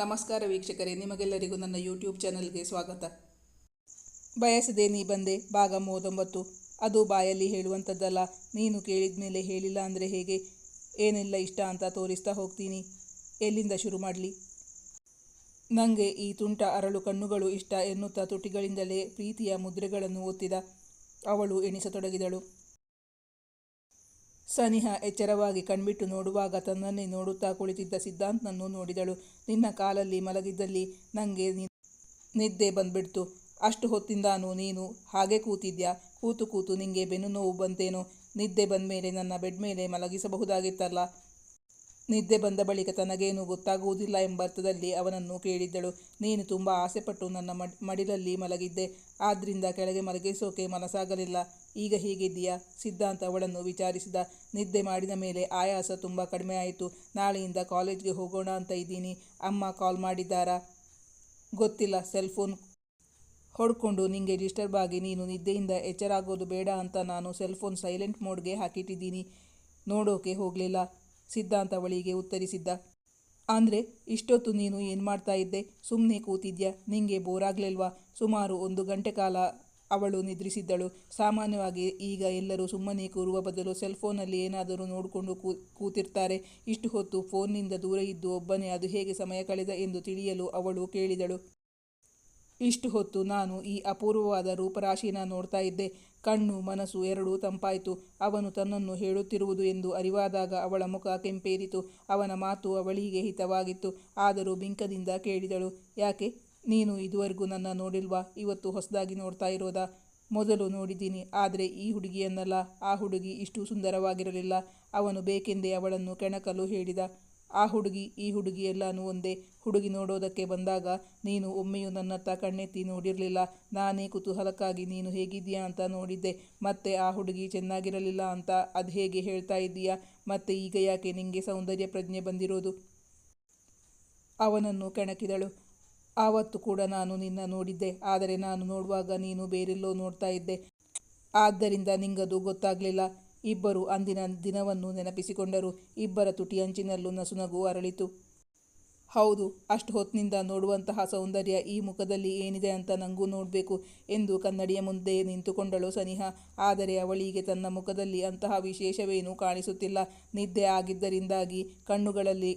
ನಮಸ್ಕಾರ ವೀಕ್ಷಕರೇ, ನಿಮಗೆಲ್ಲರಿಗೂ ನನ್ನ ಯೂಟ್ಯೂಬ್ ಚಾನಲ್ಗೆ ಸ್ವಾಗತ. ಬಯಸದೆ ನೀ ಬಂದೆ, ಭಾಗ ಮೂವತ್ತೊಂಬತ್ತು ಅದು ಬಾಯಲ್ಲಿ ಹೇಳುವಂಥದ್ದಲ್ಲ, ನೀನು ಕೇಳಿದ ಮೇಲೆ ಹೇಳಿಲ್ಲ ಅಂದರೆ ಹೇಗೆ? ಏನೆಲ್ಲ ಇಷ್ಟ ಅಂತ ತೋರಿಸ್ತಾ ಹೋಗ್ತೀನಿ. ಎಲ್ಲಿಂದ ಶುರು ಮಾಡಲಿ? ನನಗೆ ಈ ತುಂಟ ಅರಳು ಕಣ್ಣುಗಳು ಇಷ್ಟ ಎನ್ನುತ್ತಾ ತುಟಿಗಳಿಂದಲೇ ಪ್ರೀತಿಯ ಮುದ್ರೆಗಳನ್ನು ಒತ್ತಿದ. ಅವಳು ಎಣಿಸತೊಡಗಿದಳು. ಸನಿಹ ಎಚ್ಚರವಾಗಿ ಕಣ್ಬಿಟ್ಟು ನೋಡುವಾಗ ತನ್ನನ್ನೇ ನೋಡುತ್ತಾ ಕುಳಿತಿದ್ದ ಸಿದ್ಧಾಂತ್ನನ್ನು ನೋಡಿದಳು. ನಿನ್ನ ಕಾಲಲ್ಲಿ ಮಲಗಿದ್ದಲ್ಲಿ ನನಗೆ ನಿದ್ದೆ ಬಂದ್ಬಿಡ್ತು. ಅಷ್ಟು ಹೊತ್ತಿಂದಾನು ನೀನು ಹಾಗೆ ಕೂತಿದ್ಯಾ? ಕೂತು ಕೂತು ನಿಂಗೆ ಬೆನ್ನು ನೋವು ಬಂತೇನೋ? ನಿದ್ದೆ ಬಂದ ಮೇಲೆ ನನ್ನ ಬೆಡ್ ಮೇಲೆ ಮಲಗಿಸಬಹುದಾಗಿತ್ತಲ್ಲ? ನಿದ್ದೆ ಬಂದ ಬಳಿಕ ತನಗೇನು ಗೊತ್ತಾಗುವುದಿಲ್ಲ ಎಂಬರ್ಥದಲ್ಲಿ ಅವನನ್ನು ಕೇಳಿದ್ದಳು. ನೀನು ತುಂಬ ಆಸೆಪಟ್ಟು ನನ್ನ ಮಡ್, ಮಡಿಲಲ್ಲಿ ಮಲಗಿದ್ದೆ. ಆದ್ದರಿಂದ ಕೆಳಗೆ ಮಲಗಿಸೋಕೆ ಮನಸ್ಸಾಗಲಿಲ್ಲ. ಈಗ ಹೇಗಿದ್ದೀಯಾ? ಸಿದ್ಧಾಂತ ಅವಳನ್ನು ವಿಚಾರಿಸಿದ ನಿದ್ದೆ ಮಾಡಿದ ಮೇಲೆ ಆಯಾಸ ತುಂಬ ಕಡಿಮೆ ಆಯಿತು. ನಾಳೆಯಿಂದ ಕಾಲೇಜ್ಗೆ ಹೋಗೋಣ ಅಂತ ಇದ್ದೀನಿ. ಅಮ್ಮ ಕಾಲ್ ಮಾಡಿದ್ದಾರಾ? ಗೊತ್ತಿಲ್ಲ, ಸೆಲ್ ಫೋನ್ ಹೊಡ್ಕೊಂಡು ನಿಂಗೆ ಡಿಸ್ಟರ್ಬ್ ಆಗಿ ನೀನು ನಿದ್ದೆಯಿಂದ ಎಚ್ಚರಾಗೋದು ಬೇಡ ಅಂತ ನಾನು ಸೆಲ್ ಫೋನ್ ಸೈಲೆಂಟ್ ಮೋಡ್ಗೆ ಹಾಕಿಟ್ಟಿದ್ದೀನಿ. ನೋಡೋಕೆ ಹೋಗಲಿಲ್ಲ, ಸಿದ್ಧಾಂತ ಅವಳಿಗೆ ಉತ್ತರಿಸಿದ್ದ. ಅಂದರೆ ಇಷ್ಟೊತ್ತು ನೀನು ಏನು ಮಾಡ್ತಾ ಇದ್ದೆ? ಸುಮ್ಮನೆ ಕೂತಿದ್ಯಾ? ನಿಂಗೆ ಬೋರಾಗ್ಲಿಲ್ವಾ ಸುಮಾರು ಒಂದು ಗಂಟೆ ಕಾಲ ಅವಳು ನಿದ್ರಿಸಿದ್ದಳು. ಸಾಮಾನ್ಯವಾಗಿ ಈಗ ಎಲ್ಲರೂ ಸುಮ್ಮನೆ ಕೂರುವ ಬದಲು ಸೆಲ್ ಫೋನಲ್ಲಿ ಏನಾದರೂ ನೋಡಿಕೊಂಡು ಕೂತಿರ್ತಾರೆ. ಇಷ್ಟು ಹೊತ್ತು ಫೋನ್ನಿಂದ ದೂರ ಇದ್ದು ಒಬ್ಬನೇ ಅದು ಹೇಗೆ ಸಮಯ ಕಳೆದ ಎಂದು ತಿಳಿಯಲು ಅವಳು ಕೇಳಿದಳು. ಇಷ್ಟು ಹೊತ್ತು ನಾನು ಈ ಅಪೂರ್ವವಾದ ರೂಪರಾಶಿನ ನೋಡ್ತಾ ಇದ್ದೆ. ಕಣ್ಣು, ಮನಸ್ಸು ಎರಡೂ ತಂಪಾಯಿತು. ಅವನು ತನ್ನನ್ನು ಹೇಳುತ್ತಿರುವುದು ಎಂದು ಅರಿವಾದಾಗ ಅವಳ ಮುಖ ಕೆಂಪೇರಿತು. ಅವನ ಮಾತು ಅವಳಿಗೆ ಹಿತವಾಗಿತ್ತು. ಆದರೂ ಬಿಂಕದಿಂದ ಕೇಳಿದಳು, ಯಾಕೆ? ನೀನು ಇದುವರೆಗೂ ನನ್ನ ನೋಡಿಲ್ವಾ? ಇವತ್ತು ಹೊಸದಾಗಿ ನೋಡ್ತಾ ಇರೋದಾ? ಮೊದಲು ನೋಡಿದ್ದೀನಿ, ಆದರೆ ಈ ಹುಡುಗಿಯನ್ನಲ್ಲ. ಆ ಹುಡುಗಿ ಇಷ್ಟು ಸುಂದರವಾಗಿರಲಿಲ್ಲ. ಅವನು ಬೇಕೆಂದೇ ಅವಳನ್ನು ಕೆಣಕಲು ಹೇಳಿದ. ಆ ಹುಡುಗಿ, ಈ ಹುಡುಗಿ ಎಲ್ಲನೂ ಒಂದೇ. ಹುಡುಗಿ ನೋಡೋದಕ್ಕೆ ಬಂದಾಗ ನೀನು ಒಮ್ಮೆಯೂ ನನ್ನತ್ತ ಕಣ್ಣೆತ್ತಿ ನೋಡಿರಲಿಲ್ಲ. ನಾನೇ ಕುತೂಹಲಕ್ಕಾಗಿ ನೀನು ಹೇಗಿದ್ದೀಯಾ ಅಂತ ನೋಡಿದ್ದೆ. ಮತ್ತೆ ಆ ಹುಡುಗಿ ಚೆನ್ನಾಗಿರಲಿಲ್ಲ ಅಂತ ಅದು ಹೇಗೆ ಹೇಳ್ತಾ ಇದ್ದೀಯಾ? ಮತ್ತೆ ಈಗ ಯಾಕೆ ನಿಂಗೆ ಸೌಂದರ್ಯ ಪ್ರಜ್ಞೆ ಬಂದಿರೋದು? ಅವನನ್ನು ಕೆಣಕಿದಳು. ಆವತ್ತು ಕೂಡ ನಾನು ನಿನ್ನ ನೋಡಿದ್ದೆ. ಆದರೆ ನಾನು ನೋಡುವಾಗ ನೀನು ಬೇರೆಲ್ಲೋ ನೋಡ್ತಾ ಇದ್ದೆ. ಆದ್ದರಿಂದ ನಿಂಗದು ಗೊತ್ತಾಗಲಿಲ್ಲ. ಇಬ್ಬರು ಅಂದಿನ ದಿನವನ್ನು ನೆನಪಿಸಿಕೊಂಡರು. ಇಬ್ಬರ ತುಟಿ ಅಂಚಿನಲ್ಲೂ ನಸುನಗು ಅರಳಿತು. ಹೌದು, ಅಷ್ಟು ಹೊತ್ತಿನಿಂದ ನೋಡುವಂತಹ ಸೌಂದರ್ಯ ಈ ಮುಖದಲ್ಲಿ ಏನಿದೆ ಅಂತ ನಂಗೂ ನೋಡಬೇಕು ಎಂದು ಕನ್ನಡಿಯ ಮುಂದೆ ನಿಂತುಕೊಂಡಳು ಸನಿಹ. ಆದರೆ ಅವಳಿಗೆ ತನ್ನ ಮುಖದಲ್ಲಿ ಅಂತಹ ವಿಶೇಷವೇನೂ ಕಾಣಿಸುತ್ತಿಲ್ಲ. ನಿದ್ದೆ ಆಗಿದ್ದರಿಂದಾಗಿ ಕಣ್ಣುಗಳಲ್ಲಿ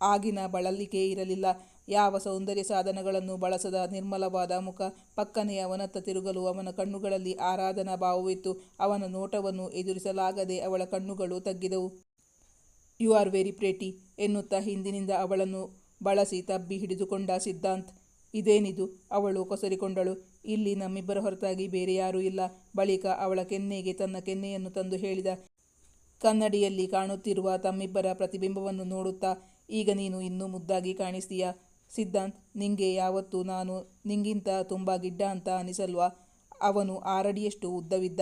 ಆಗಿನ ಬಳಲಿಕೆ ಇರಲಿಲ್ಲ. ಯಾವ ಸೌಂದರ್ಯ ಸಾಧನಗಳನ್ನು ಬಳಸದ ನಿರ್ಮಲವಾದ ಮುಖ ಪಕ್ಕನೆಯ ಅವನತ್ತ ತಿರುಗಲು ಅವನ ಕಣ್ಣುಗಳಲ್ಲಿ ಆರಾಧನಾ ಭಾವವಿತ್ತು. ಅವನ ನೋಟವನ್ನು ಎದುರಿಸಲಾಗದೆ ಅವಳ ಕಣ್ಣುಗಳು ತಗ್ಗಿದವು. ಯು ಆರ್ ವೆರಿ ಪ್ರೇಟಿ ಎನ್ನುತ್ತಾ ಹಿಂದಿನಿಂದ ಅವಳನ್ನು ಬಳಸಿ ತಬ್ಬಿ ಹಿಡಿದುಕೊಂಡ ಸಿದ್ಧಾಂತ್. ಇದೇನಿದು? ಅವಳು ಕೊಸರಿಕೊಂಡಳು. ಇಲ್ಲಿ ನಮ್ಮಿಬ್ಬರ ಹೊರತಾಗಿ ಬೇರೆ ಯಾರೂ ಇಲ್ಲ. ಬಳಿಕ ಅವಳ ಕೆನ್ನೆಗೆ ತನ್ನ ಕೆನ್ನೆಯನ್ನು ತಂದು ಹೇಳಿದ, ಕನ್ನಡಿಯಲ್ಲಿ ಕಾಣುತ್ತಿರುವ ತಮ್ಮಿಬ್ಬರ ಪ್ರತಿಬಿಂಬವನ್ನು ನೋಡುತ್ತಾ, ಈಗ ನೀನು ಇನ್ನೂ ಮುದ್ದಾಗಿ ಕಾಣಿಸ್ತೀಯಾ? ಸಿದ್ಧಾಂತ್, ನಿಂಗೆ ಯಾವತ್ತೂ ನಾನು ನಿಂಗಿಂತ ತುಂಬ ಗಿಡ್ಡ ಅಂತ ಅನಿಸಲ್ವಾ? ಅವನು ಆರಡಿಯಷ್ಟು ಉದ್ದವಿದ್ದ.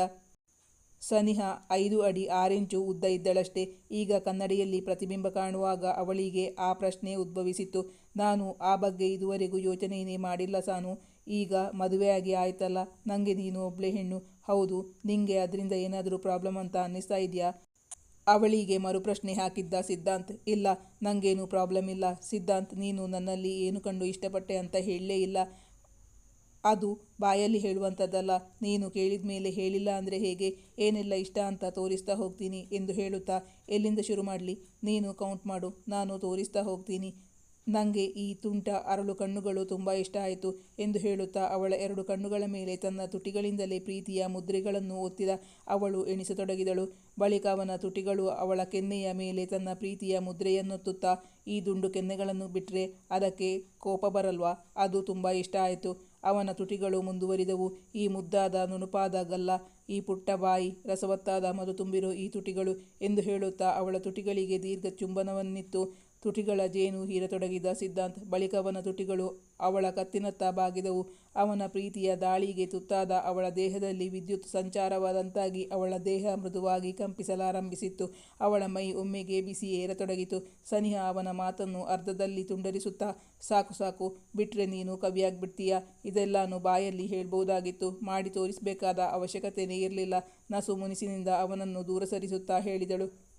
ಸನಿಹ ಐದು ಅಡಿ ಆರಿಂಚು ಉದ್ದ ಇದ್ದಳಷ್ಟೇ. ಈಗ ಕನ್ನಡಿಯಲ್ಲಿ ಪ್ರತಿಬಿಂಬ ಕಾಣುವಾಗ ಅವಳಿಗೆ ಆ ಪ್ರಶ್ನೆ ಉದ್ಭವಿಸಿತ್ತು. ನಾನು ಆ ಬಗ್ಗೆ ಇದುವರೆಗೂ ಯೋಚನೆಯೇ ಮಾಡಿಲ್ಲ ಸಾನು. ಈಗ ಮದುವೆಯಾಗಿ ಆಯ್ತಲ್ಲ. ನನಗೆ ನೀನು ಒಬ್ಳೆ ಹೆಣ್ಣು. ಹೌದು, ನಿಂಗೆ ಅದರಿಂದ ಏನಾದರೂ ಪ್ರಾಬ್ಲಮ್ ಅಂತ ಅನ್ನಿಸ್ತಾ ಇದೆಯಾ? ಅವಳಿಗೆ ಮರುಪ್ರಶ್ನೆ ಹಾಕಿದ್ದ ಸಿದ್ಧಾಂತ್, ಇಲ್ಲ ನನಗೇನು ಪ್ರಾಬ್ಲಮ್ ಇಲ್ಲ. ಸಿದ್ಧಾಂತ್, ನೀನು ನನ್ನಲ್ಲಿ ಏನು ಕಂಡು ಇಷ್ಟಪಟ್ಟೆ ಅಂತ ಹೇಳಲೇ ಇಲ್ಲ. ಅದು ಬಾಯಲ್ಲಿ ಹೇಳುವಂಥದ್ದಲ್ಲ. ನೀನು ಕೇಳಿದ ಮೇಲೆ ಹೇಳಿಲ್ಲ ಅಂದರೆ ಹೇಗೆ? ಏನೆಲ್ಲ ಇಷ್ಟ ಅಂತ ತೋರಿಸ್ತಾ ಹೋಗ್ತೀನಿ ಎಂದು ಹೇಳುತ್ತಾ, ಎಲ್ಲಿಂದ ಶುರು ಮಾಡಲಿ? ನೀನು ಕೌಂಟ್ ಮಾಡು. ನಾನು ತೋರಿಸ್ತಾ ಹೋಗ್ತೀನಿ. ನನಗೆ ಈ ತುಂಟ ಅರಳು ಕಣ್ಣುಗಳು ತುಂಬ ಇಷ್ಟ ಆಯಿತು ಎಂದು ಹೇಳುತ್ತಾ ಅವಳ ಎರಡು ಕಣ್ಣುಗಳ ಮೇಲೆ ತನ್ನ ತುಟಿಗಳಿಂದಲೇ ಪ್ರೀತಿಯ ಮುದ್ರೆಗಳನ್ನು ಒತ್ತಿದ ಅವಳು ಎಣಿಸತೊಡಗಿದಳು. ಬಳಿಕ ಅವನ ತುಟಿಗಳು ಅವಳ ಕೆನ್ನೆಯ ಮೇಲೆ ತನ್ನ ಪ್ರೀತಿಯ ಮುದ್ರೆಯನ್ನೊತ್ತುತ್ತಾ ಈ ದುಂಡು ಕೆನ್ನೆಗಳನ್ನು ಬಿಟ್ಟರೆ ಅದಕ್ಕೆ ಕೋಪ ಬರಲ್ವಾ? ಅದು ತುಂಬ ಇಷ್ಟ ಆಯಿತು. ಅವನ ತುಟಿಗಳು ಮುಂದುವರಿದವು. ಈ ಮುದ್ದಾದ ನುಣುಪಾದ ಗಲ್ಲ, ಈ ಪುಟ್ಟ ಬಾಯಿ, ರಸವತ್ತಾದ ಮದು ತುಂಬಿರೋ ಈ ತುಟಿಗಳು ಎಂದು ಹೇಳುತ್ತಾ ಅವಳ ತುಟಿಗಳಿಗೆ ದೀರ್ಘ ಚುಂಬನವನ್ನಿತ್ತು. ತುಟಿಗಳ ಜೇನು ಹೀರತೊಡಗಿದ ಸಿದ್ಧಾಂತ್, ಬಳಿಕವನ ತುಟಿಗಳು ಅವಳ ಕತ್ತಿನತ್ತ ಬಾಗಿದವು. ಅವನ ಪ್ರೀತಿಯ ದಾಳಿಗೆ ತುತ್ತಾದ ಅವಳ ದೇಹದಲ್ಲಿ ವಿದ್ಯುತ್ ಸಂಚಾರವಾದಂತಾಗಿ ಅವಳ ದೇಹ ಮೃದುವಾಗಿ ಕಂಪಿಸಲಾರಂಭಿಸಿತ್ತು. ಅವಳ ಮೈ ಒಮ್ಮೆಗೆ ಬಿಸಿ ಏರತೊಡಗಿತು. ಸನಿಹ ಅವನ ಮಾತನ್ನು ಅರ್ಧದಲ್ಲಿ ತುಂಡರಿಸುತ್ತಾ, ಸಾಕು ಸಾಕು, ಬಿಟ್ರೆ ನೀನು ಕವಿಯಾಗ್ಬಿಡ್ತೀಯ? ಇದೆಲ್ಲಾನು ಬಾಯಲ್ಲಿ ಹೇಳ್ಬೋದಾಗಿತ್ತು ಮಾಡಿ ತೋರಿಸಬೇಕಾದ ಅವಶ್ಯಕತೆಯೇ ಇರಲಿಲ್ಲ. ನಸು ಮುನಿಸಿನಿಂದ ಅವನನ್ನು ದೂರ ಸರಿಸುತ್ತಾ ಹೇಳಿದಳು.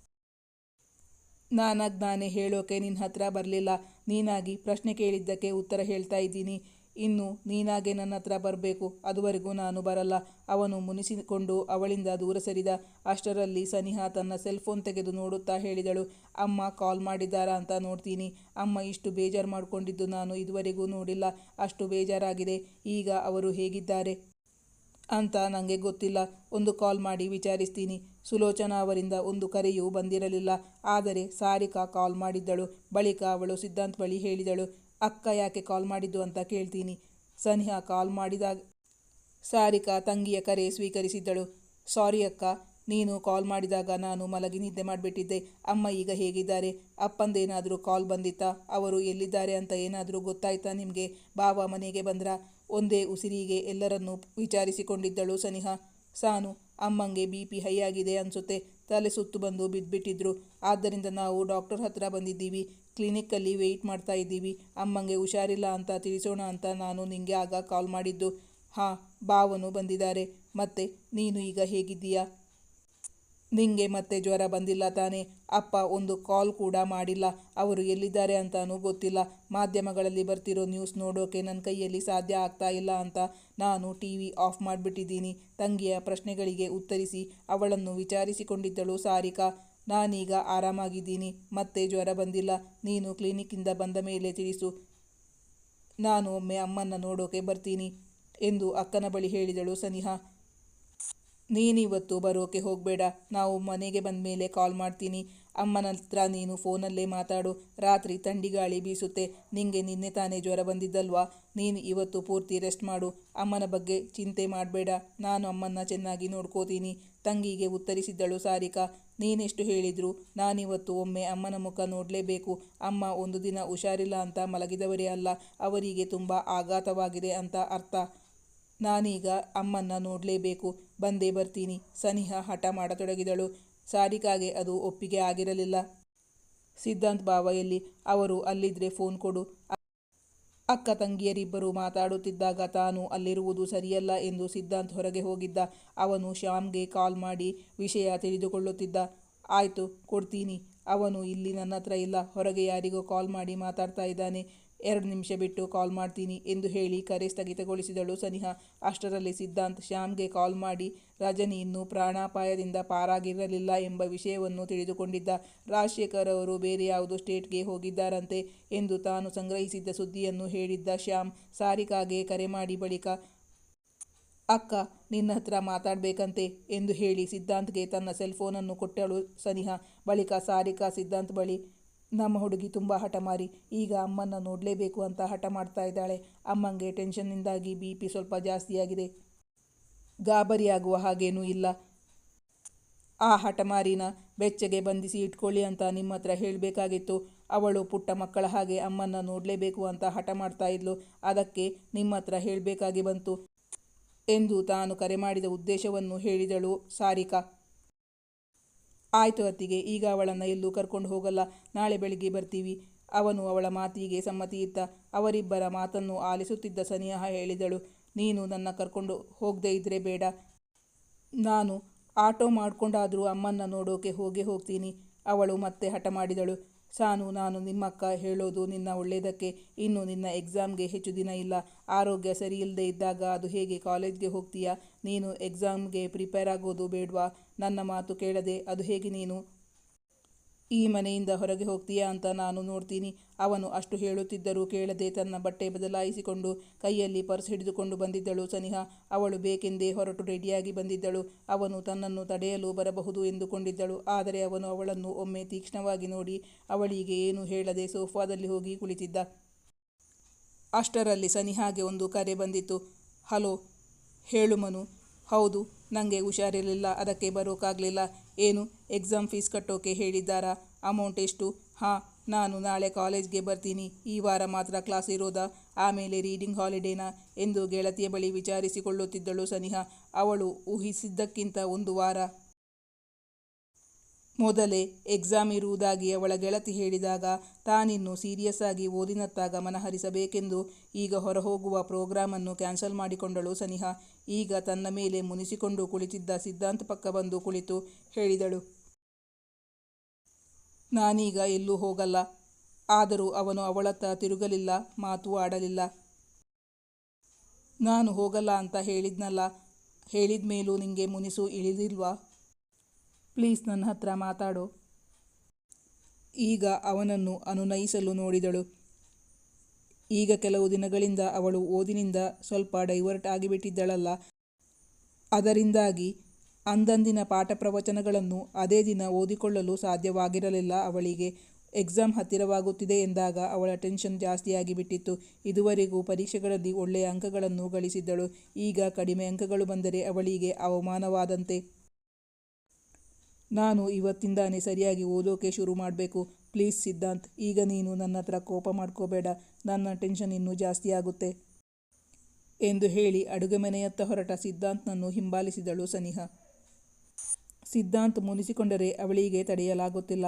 ನಾನಾಗ್ ನಾನೇ ಹೇಳೋಕೆ ನಿನ್ನ ಹತ್ರ ಬರಲಿಲ್ಲ. ನೀನಾಗಿ ಪ್ರಶ್ನೆ ಕೇಳಿದ್ದಕ್ಕೆ ಉತ್ತರ ಹೇಳ್ತಾ ಇದ್ದೀನಿ. ಇನ್ನು ನೀನಾಗೆ ನನ್ನ ಹತ್ರ ಬರಬೇಕು. ಅದುವರೆಗೂ ನಾನು ಬರಲ್ಲ. ಅವನು ಮುನಿಸಿಕೊಂಡು ಅವಳಿಂದ ದೂರ ಸರಿದ. ಅಷ್ಟರಲ್ಲಿ ಸನಿಹಾ ತನ್ನ ಸೆಲ್ ಫೋನ್ ತೆಗೆದು ನೋಡುತ್ತಾ ಹೇಳಿದಳು. ಅಮ್ಮ ಕಾಲ್ ಮಾಡಿದ್ದಾರಾ ಅಂತ ನೋಡ್ತೀನಿ. ಅಮ್ಮ ಇಷ್ಟು ಬೇಜಾರು ಮಾಡಿಕೊಂಡಿದ್ದು ನಾನು ಇದುವರೆಗೂ ನೋಡಿಲ್ಲ. ಅಷ್ಟು ಬೇಜಾರಾಗಿದೆ. ಈಗ ಅವರು ಹೇಗಿದ್ದಾರೆ? ಅಂತ ನನಗೆ ಗೊತ್ತಿಲ್ಲ. ಒಂದು ಕಾಲ್ ಮಾಡಿ ವಿಚಾರಿಸ್ತೀನಿ. ಸುಲೋಚನಾ ಅವರಿಂದ ಒಂದು ಕರೆಯೂ ಬಂದಿರಲಿಲ್ಲ. ಆದರೆ ಸಾರಿಕಾ ಕಾಲ್ ಮಾಡಿದ್ದಳು. ಬಳಿಕ ಅವಳು ಸಿದ್ಧಾಂತ್ ಬಳಿ ಹೇಳಿದಳು, ಅಕ್ಕ ಯಾಕೆ ಕಾಲ್ ಮಾಡಿದ್ದು ಅಂತ ಕೇಳ್ತೀನಿ. ಸನಿಹಾ ಕಾಲ್ ಮಾಡಿದಾಗ ಸಾರಿಕಾ ತಂಗಿಯ ಕರೆ ಸ್ವೀಕರಿಸಿದ್ದಳು. ಸಾರಿ ಅಕ್ಕ, ನೀನು ಕಾಲ್ ಮಾಡಿದಾಗ ನಾನು ಮಲಗಿ ನಿದ್ದೆ ಮಾಡಿಬಿಟ್ಟಿದ್ದೆ. ಅಮ್ಮ ಈಗ ಹೇಗಿದ್ದಾರೆ? ಅಪ್ಪಂದೇನಾದರೂ ಕಾಲ್ ಬಂದಿತ್ತಾ? ಅವರು ಎಲ್ಲಿದ್ದಾರೆ ಅಂತ ಏನಾದರೂ ಗೊತ್ತಾಯ್ತಾ ನಿಮಗೆ? ಬಾವ ಮನೆಗೆ ಬಂದ್ರ? ಒಂದೇ ಉಸಿರಿಗೆ ಎಲ್ಲರನ್ನೂ ವಿಚಾರಿಸಿಕೊಂಡಿದ್ದಳು ಸನಿಹಾ. ಸಾನು, ಅಮ್ಮಂಗೆ ಬಿ. ಪಿ. ಹೈ ಆಗಿದೆ ಅನಿಸುತ್ತೆ. ತಲೆ ಸುತ್ತು ಬಂದು ಬಿದ್ದುಬಿಟ್ಟಿದ್ರು ಆದ್ದರಿಂದ ನಾವು ಡಾಕ್ಟರ್ ಹತ್ರ ಬಂದಿದ್ದೀವಿ. ಕ್ಲಿನಿಕ್ಕಲ್ಲಿ ವೆಯ್ಟ್ ಮಾಡ್ತಾ ಇದ್ದೀವಿ. ಅಮ್ಮಂಗೆ ಹುಷಾರಿಲ್ಲ ಅಂತ ತಿಳಿಸೋಣ ಅಂತ ನಾನು ನಿಂಗೆ ಆಗ ಕಾಲ್ ಮಾಡಿದ್ದು. ಹಾಂ ಬಾವನು ಬಂದಿದ್ದಾರೆ. ಮತ್ತೆ, ನೀನು ಈಗ ಹೇಗಿದ್ದೀಯಾ? ನಿಂಗೆ ಮತ್ತೆ ಜ್ವರ ಬಂದಿಲ್ಲ ತಾನೇ. ಅಪ್ಪ ಒಂದು ಕಾಲ್ ಕೂಡ ಮಾಡಿಲ್ಲ. ಅವರು ಎಲ್ಲಿದ್ದಾರೆ ಅಂತಾನೂ ಗೊತ್ತಿಲ್ಲ. ಮಾಧ್ಯಮಗಳಲ್ಲಿ ಬರ್ತಿರೋ ನ್ಯೂಸ್ ನೋಡೋಕೆ ನನ್ನ ಕೈಯಲ್ಲಿ ಸಾಧ್ಯ ಆಗ್ತಾ ಇಲ್ಲ ಅಂತ ನಾನು ಟಿ ವಿ ಆಫ್ ಮಾಡಿಬಿಟ್ಟಿದ್ದೀನಿ. ತಂಗಿಯ ಪ್ರಶ್ನೆಗಳಿಗೆ ಉತ್ತರಿಸಿ ಅವಳನ್ನು ವಿಚಾರಿಸಿಕೊಂಡಿದ್ದಳು ಸಾರಿಕಾ. ನಾನೀಗ ಆರಾಮಾಗಿದ್ದೀನಿ. ಮತ್ತೆ ಜ್ವರ ಬಂದಿಲ್ಲ. ನೀನು ಕ್ಲಿನಿಕ್ಕಿಂದ ಬಂದ ಮೇಲೆ ತಿಳಿಸು. ನಾನು ಒಮ್ಮೆ ಅಮ್ಮನ್ನ ನೋಡೋಕೆ ಬರ್ತೀನಿ ಎಂದು ಅಕ್ಕನ ಬಳಿ ಹೇಳಿದಳು ಸನಿಹಾ. ನೀನಿವತ್ತು ಬರೋಕೆ ಹೋಗಬೇಡ. ನಾವು ಮನೆಗೆ ಬಂದ ಮೇಲೆ ಕಾಲ್ ಮಾಡ್ತೀನಿ. ಅಮ್ಮನ ಹತ್ರ ನೀನು ಫೋನಲ್ಲೇ ಮಾತಾಡು. ರಾತ್ರಿ ಥಂಡಿಗಾಳಿ ಬೀಸುತ್ತೆ. ನಿಂಗೆ ನಿನ್ನೆ ತಾನೇ ಜ್ವರ ಬಂದಿದ್ದಲ್ವಾ? ನೀನು ಇವತ್ತು ಪೂರ್ತಿ ರೆಸ್ಟ್ ಮಾಡು. ಅಮ್ಮನ ಬಗ್ಗೆ ಚಿಂತೆ ಮಾಡಬೇಡ. ನಾನು ಅಮ್ಮನ್ನ ಚೆನ್ನಾಗಿ ನೋಡ್ಕೋತೀನಿ. ತಂಗಿಗೆ ಉತ್ತರಿಸಿದ್ದಳು ಸಾರಿಕಾ. ನೀನೆಷ್ಟು ಹೇಳಿದ್ರು? ನಾನಿವತ್ತು ಒಮ್ಮೆ ಅಮ್ಮನ ಮುಖ ನೋಡಲೇಬೇಕು. ಅಮ್ಮ ಒಂದು ದಿನ ಹುಷಾರಿಲ್ಲ ಅಂತ ಮಲಗಿದವರೇ ಅಲ್ಲ. ಅವರಿಗೆ ತುಂಬ ಆಘಾತವಾಗಿದೆ ಅಂತ ಅರ್ಥ. ನಾನೀಗ ಅಮ್ಮನ್ನ ನೋಡಲೇಬೇಕು. ಬಂದೇ ಬರ್ತೀನಿ. ಸನಿಹ ಹಠ ಮಾಡತೊಡಗಿದಳು. ಸಾರಿಕಾಗೆ ಅದು ಒಪ್ಪಿಗೆ ಆಗಿರಲಿಲ್ಲ. ಸಿದ್ಧಾಂತ್ ಬಾವ ಎಲ್ಲಿ ಅವರು ಅಲ್ಲಿದ್ರೆ ಫೋನ್ ಕೊಡು. ಅಕ್ಕ ತಂಗಿಯರಿಬ್ಬರು ಮಾತಾಡುತ್ತಿದ್ದಾಗ ತಾನು ಅಲ್ಲಿರುವುದು ಸರಿಯಲ್ಲ ಎಂದು ಸಿದ್ಧಾಂತ್ ಹೊರಗೆ ಹೋಗಿದ್ದ. ಅವನು ಶ್ಯಾಮ್ಗೆ ಕಾಲ್ ಮಾಡಿ ವಿಷಯ ತಿಳಿದುಕೊಳ್ಳುತ್ತಿದ್ದ. ಆಯಿತು, ಕೊಡ್ತೀನಿ. ಅವನು ಇಲ್ಲಿ ನನ್ನ ಹತ್ರ ಇಲ್ಲ. ಹೊರಗೆ ಯಾರಿಗೋ ಕಾಲ್ ಮಾಡಿ ಮಾತಾಡ್ತಾ ಇದ್ದಾನೆ. ಎರಡು ನಿಮಿಷ ಬಿಟ್ಟು ಕಾಲ್ ಮಾಡ್ತೀನಿ ಎಂದು ಹೇಳಿ ಕರೆ ಸ್ಥಗಿತಗೊಳಿಸಿದಳು ಸನಿಹಾ. ಅಷ್ಟರಲ್ಲಿ ಸಿದ್ಧಾಂತ್ ಶ್ಯಾಮ್ಗೆ ಕಾಲ್ ಮಾಡಿ ರಜನಿ ಇನ್ನೂ ಪ್ರಾಣಾಪಾಯದಿಂದ ಪಾರಾಗಿರಲಿಲ್ಲ ಎಂಬ ವಿಷಯವನ್ನು ತಿಳಿದುಕೊಂಡಿದ್ದ ರಾಜಶೇಖರ್ ಅವರು ಬೇರೆ ಯಾವುದೋ ಸ್ಟೇಟ್ಗೆ ಹೋಗಿದ್ದಾರಂತೆ ಎಂದು ತಾನು ಸಂಗ್ರಹಿಸಿದ್ದ ಸುದ್ದಿಯನ್ನು ಹೇಳಿದ್ದ ಶ್ಯಾಮ್ ಸಾರಿಕಾಗೆ ಕರೆ ಮಾಡಿ ಬಳಿಕ, ಅಕ್ಕ, ನಿನ್ನ ಹತ್ರ ಮಾತಾಡಬೇಕಂತೆ ಎಂದು ಹೇಳಿ ಸಿದ್ಧಾಂತ್ಗೆ ತನ್ನ ಸೆಲ್ ಫೋನನ್ನು ಕೊಟ್ಟಳು ಸನಿಹಾ. ಬಳಿಕ ಸಾರಿಕಾ ಸಿದ್ಧಾಂತ್ ಬಳಿ ನಮ್ಮ ಹುಡುಗಿ ತುಂಬ ಹಠಮಾರಿ ಈಗ ಅಮ್ಮನ್ನ ನೋಡಲೇಬೇಕು ಅಂತ ಹಠ ಮಾಡ್ತಾ ಇದ್ದಾಳೆ. ಅಮ್ಮಂಗೆ ಟೆನ್ಷನ್ನಿಂದಾಗಿ ಬಿ ಪಿ ಸ್ವಲ್ಪ ಜಾಸ್ತಿಯಾಗಿದೆ ಗಾಬರಿಯಾಗುವ ಹಾಗೇನೂ ಇಲ್ಲ. ಆ ಹಠಮಾರಿನ ಬೆಚ್ಚಗೆ ಬಂಧಿಸಿ ಇಟ್ಕೊಳ್ಳಿ ಅಂತ ನಿಮ್ಮ ಹತ್ರ ಹೇಳಬೇಕಾಗಿತ್ತು. ಅವಳು ಪುಟ್ಟ ಮಕ್ಕಳ ಹಾಗೆ ಅಮ್ಮನ್ನ ನೋಡಲೇಬೇಕು ಅಂತ ಹಠ ಮಾಡ್ತಾ ಇದ್ಲು. ಅದಕ್ಕೆ ನಿಮ್ಮ ಹತ್ರ ಹೇಳಬೇಕಾಗಿ ಬಂತು. ಎಂದು ತಾನು ಕರೆ ಮಾಡಿದ ಉದ್ದೇಶವನ್ನು ಹೇಳಿದಳು ಸಾರಿಕಾ. ಆಯಿತು ಅತ್ತಿಗೆ, ಈಗ ಅವಳನ್ನು ಎಲ್ಲೂ ಕರ್ಕೊಂಡು ಹೋಗಲ್ಲ. ನಾಳೆ ಬೆಳಿಗ್ಗೆ ಬರ್ತೀವಿ. ಅವನು ಅವಳ ಮಾತಿಗೆ ಸಮ್ಮತಿ ಇತ್ತ. ಅವರಿಬ್ಬರ ಮಾತನ್ನು ಆಲಿಸುತ್ತಿದ್ದ ಸನಿಹ ಹೇಳಿದಳು, ನೀನು ನನ್ನ ಕರ್ಕೊಂಡು ಹೋಗದೇ ಇದ್ರೆ ಬೇಡ. ನಾನು ಆಟೋ ಮಾಡಿಕೊಂಡಾದರೂ ಅಮ್ಮನ್ನ ನೋಡೋಕೆ ಹೋಗೇ ಹೋಗ್ತೀನಿ. ಅವಳು ಮತ್ತೆ ಹಠ ಮಾಡಿದಳು ಸಾನು, ನಾನು ನಿಮ್ಮಕ್ಕ ಹೇಳೋದು ನಿನ್ನ ಒಳ್ಳೆಯದಕ್ಕೆ ಇನ್ನು ನಿನ್ನ ಎಕ್ಸಾಮ್ಗೆ ಹೆಚ್ಚು ದಿನ ಇಲ್ಲ. ಆರೋಗ್ಯ ಸರಿಯಿಲ್ಲದೆ ಇದ್ದಾಗ ಅದು ಹೇಗೆ ಕಾಲೇಜ್ಗೆ ಹೋಗ್ತೀಯಾ? ನೀನು ಎಕ್ಸಾಮ್ಗೆ ಪ್ರಿಪೇರ್ ಆಗೋದು ಬೇಡವಾ? ನನ್ನ ಮಾತು ಕೇಳದೆ ಅದು ಹೇಗೆ ನೀನು? ಈ ಮನೆಯಿಂದ ಹೊರಗೆ ಹೋಗ್ತೀಯಾ ಅಂತ ನಾನು ನೋಡ್ತೀನಿ. ಅವನು ಅಷ್ಟು ಹೇಳುತ್ತಿದ್ದರೂ ಕೇಳದೆ ತನ್ನ ಬಟ್ಟೆ ಬದಲಾಯಿಸಿಕೊಂಡು ಕೈಯಲ್ಲಿ ಪರ್ಸ್ ಹಿಡಿದುಕೊಂಡು ಬಂದಿದ್ದಳು ಸನಿಹಾ. ಅವಳು ಬೇಕೆಂದೇ ಹೊರಟು ರೆಡಿಯಾಗಿ ಬಂದಿದ್ದಳು. ಅವನು ತನ್ನನ್ನು ತಡೆಯಲು ಬರಬಹುದು ಎಂದುಕೊಂಡಿದ್ದಳು. ಆದರೆ ಅವನು ಅವಳನ್ನು ಒಮ್ಮೆ ತೀಕ್ಷ್ಣವಾಗಿ ನೋಡಿ ಅವಳಿಗೆ ಏನು ಹೇಳದೆ ಸೋಫಾದಲ್ಲಿ ಹೋಗಿ ಕುಳಿತಿದ್ದ. ಅಷ್ಟರಲ್ಲಿ ಸನಿಹಾಗೆ ಒಂದು ಕರೆ ಬಂದಿತ್ತು. ಹಲೋ, ಹೇಳು ಮನು. ಹೌದು ನನಗೆ ಹುಷಾರಿರಲಿಲ್ಲ. ಅದಕ್ಕೆ ಬರೋಕ್ಕಾಗಲಿಲ್ಲ ಏನು ಎಕ್ಸಾಮ್ ಫೀಸ್ ಕಟ್ಟೋಕೆ ಹೇಳಿದ್ದಾರಾ? ಅಮೌಂಟ್ ಎಷ್ಟು? ಹಾಂ, ನಾನು ನಾಳೆ ಕಾಲೇಜ್ಗೆ ಬರ್ತೀನಿ. ಈ ವಾರ ಮಾತ್ರ ಕ್ಲಾಸ್ ಇರೋದಾ? ಆಮೇಲೆ ರೀಡಿಂಗ್ ಹಾಲಿಡೇನಾ ಎಂದು ಗೆಳತಿಯ ಬಳಿ ವಿಚಾರಿಸಿಕೊಳ್ಳುತ್ತಿದ್ದಳು ಸನಿಹಾ. ಅವಳು ಊಹಿಸಿದ್ದಕ್ಕಿಂತ ಒಂದು ವಾರ. ಮೊದಲೇ ಎಕ್ಸಾಮ್ ಇರುವುದಾಗಿ ಅವಳ ಗೆಳತಿ ಹೇಳಿದಾಗ ತಾನಿನ್ನು ಸೀರಿಯಸ್ ಆಗಿ ಓದಿನತ್ತ ಗಮನಹರಿಸಬೇಕೆಂದು ಈಗ ಹೊರಹೋಗುವ ಪ್ರೋಗ್ರಾಮನ್ನು ಕ್ಯಾನ್ಸಲ್ ಮಾಡಿಕೊಂಡಳು ಸನಿಹಾ. ಈಗ ತನ್ನ ಮೇಲೆ ಮುನಿಸಿಕೊಂಡು ಕುಳಿತಿದ್ದ ಸಿದ್ಧಾಂತ ಪಕ್ಕ ಬಂದು ಕುಳಿತು ಹೇಳಿದಳು. ನಾನೀಗ ಎಲ್ಲೂ ಹೋಗಲ್ಲ. ಆದರೂ ಅವನು ಅವಳತ್ತ ತಿರುಗಲಿಲ್ಲ, ಮಾತು ಆಡಲಿಲ್ಲ. ನಾನು ಹೋಗಲ್ಲ ಅಂತ ಹೇಳಿದ್ನಲ್ಲ ಹೇಳಿದ ಮೇಲೂ ನಿಂಗೆ ಮುನಿಸು ಇಳಿದಿಲ್ವಾ? ಪ್ಲೀಸ್ ನನ್ನ ಹತ್ರ ಮಾತಾಡು. ಈಗ ಅವನನ್ನು ಅನುನಯಿಸಲು ನೋಡಿದಳು. ಈಗ ಕೆಲವು ದಿನಗಳಿಂದ ಅವಳು ಓದಿನಿಂದ ಸ್ವಲ್ಪ ಡೈವರ್ಟ್ ಆಗಿಬಿಟ್ಟಿದ್ದಳಲ್ಲ. ಅದರಿಂದಾಗಿ ಅಂದಂದಿನ ಪಾಠ ಪ್ರವಚನಗಳನ್ನು ಅದೇ ದಿನ ಓದಿಕೊಳ್ಳಲು ಸಾಧ್ಯವಾಗಿರಲಿಲ್ಲ ಅವಳಿಗೆ. ಎಕ್ಸಾಮ್ ಹತ್ತಿರವಾಗುತ್ತಿದೆ ಎಂದಾಗ ಅವಳ ಟೆನ್ಷನ್ ಜಾಸ್ತಿಯಾಗಿಬಿಟ್ಟಿತ್ತು ಇದುವರೆಗೂ ಪರೀಕ್ಷೆಗಳಲ್ಲಿ ಒಳ್ಳೆಯ ಅಂಕಗಳನ್ನು ಗಳಿಸಿದ್ದಳು. ಈಗ ಕಡಿಮೆ ಅಂಕಗಳು ಬಂದರೆ ಅವಳಿಗೆ ಅವಮಾನವಾದಂತೆ. ನಾನು ಇವತ್ತಿಂದಾನೇ ಸರಿಯಾಗಿ ಓದೋಕೆ ಶುರು ಮಾಡಬೇಕು. ಪ್ಲೀಸ್ ಸಿದ್ಧಾಂತ್, ಈಗ ನೀನು ನನ್ನ ಹತ್ರ ಕೋಪ ಮಾಡ್ಕೋಬೇಡ. ನನ್ನ ಟೆನ್ಷನ್ ಇನ್ನೂ ಜಾಸ್ತಿ ಆಗುತ್ತೆ. ಎಂದು ಹೇಳಿ ಅಡುಗೆ ಮನೆಯತ್ತ ಹೊರಟ ಸಿದ್ಧಾಂತ್ನನ್ನು ಹಿಂಬಾಲಿಸಿದಳು ಸನಿಹ. ಸಿದ್ಧಾಂತ್ ಮುನಿಸಿಕೊಂಡರೆ ಅವಳಿಗೆ ತಡೆಯಲಾಗುತ್ತಿಲ್ಲ.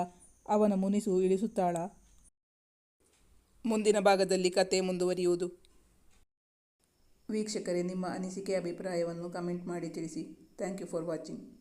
ಅವನ ಮುನಿಸು ಇಳಿಸುತ್ತಾಳ. ಮುಂದಿನ ಭಾಗದಲ್ಲಿ ಕತೆ ಮುಂದುವರಿಯುವುದು. ವೀಕ್ಷಕರೇ, ನಿಮ್ಮ ಅನಿಸಿಕೆ, ಅಭಿಪ್ರಾಯವನ್ನು ಕಮೆಂಟ್ ಮಾಡಿ ತಿಳಿಸಿ. Thank you for watching.